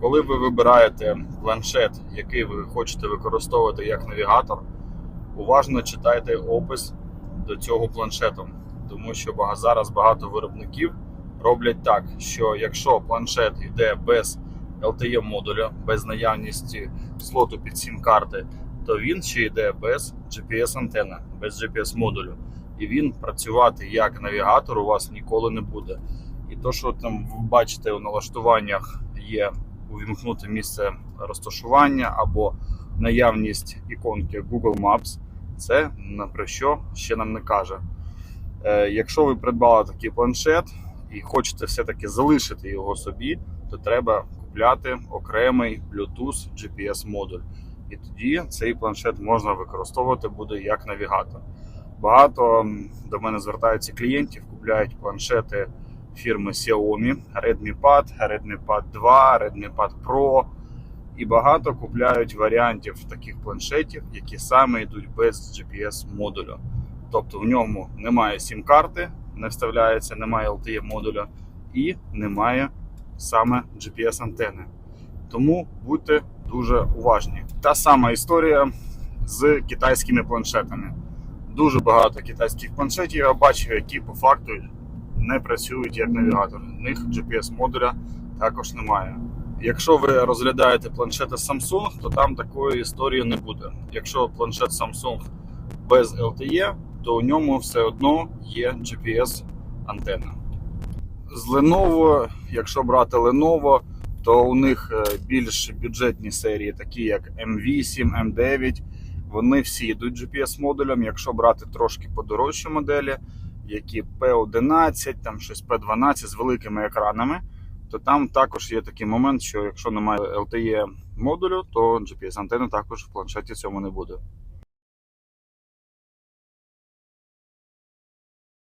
Коли ви вибираєте планшет, який ви хочете використовувати як навігатор, уважно читайте опис до цього планшету, тому що зараз багато виробників роблять так, що якщо планшет йде без LTE модуля, без наявності слоту під сім карти, то він ще йде без GPS антенни, без GPS модулю. І він працювати як навігатор у вас ніколи не буде. І то, що там ви бачите у налаштуваннях, є увімкнути місце розташування або наявність іконки Google Maps, це на про що ще нам не каже. Е, якщо ви придбали такий планшет і хочете все-таки залишити його собі, то треба купляти окремий Bluetooth GPS модуль. І тоді цей планшет можна використовувати буде як навігатор. Багато до мене звертаються клієнтів, купляють планшети фірми Xiaomi, Redmi Pad, Redmi Pad 2, Redmi Pad Pro. І багато купляють варіантів таких планшетів, які саме йдуть без GPS модуля. Тобто в ньому немає сім-карти, не вставляється, немає LTE модуля і немає саме GPS антени. Тому будьте дуже уважні. Та сама історія з китайськими планшетами. Дуже багато китайських планшетів я бачив, які по факту не працюють як навігатор. В них GPS модуля також немає. Якщо ви розглядаєте планшети Samsung, то там такої історії не буде. Якщо планшет Samsung без LTE, то у ньому все одно є GPS антенна. З Lenovo, якщо брати Lenovo, то у них е, більш бюджетні серії, такі як M8, M9, вони всі йдуть GPS модулем. Якщо брати трошки подорожчі моделі, які P11, там щось P12 з великими екранами, то там також є такий момент, що якщо немає LTE модулю, то GPS антени також в планшеті цьому не буде.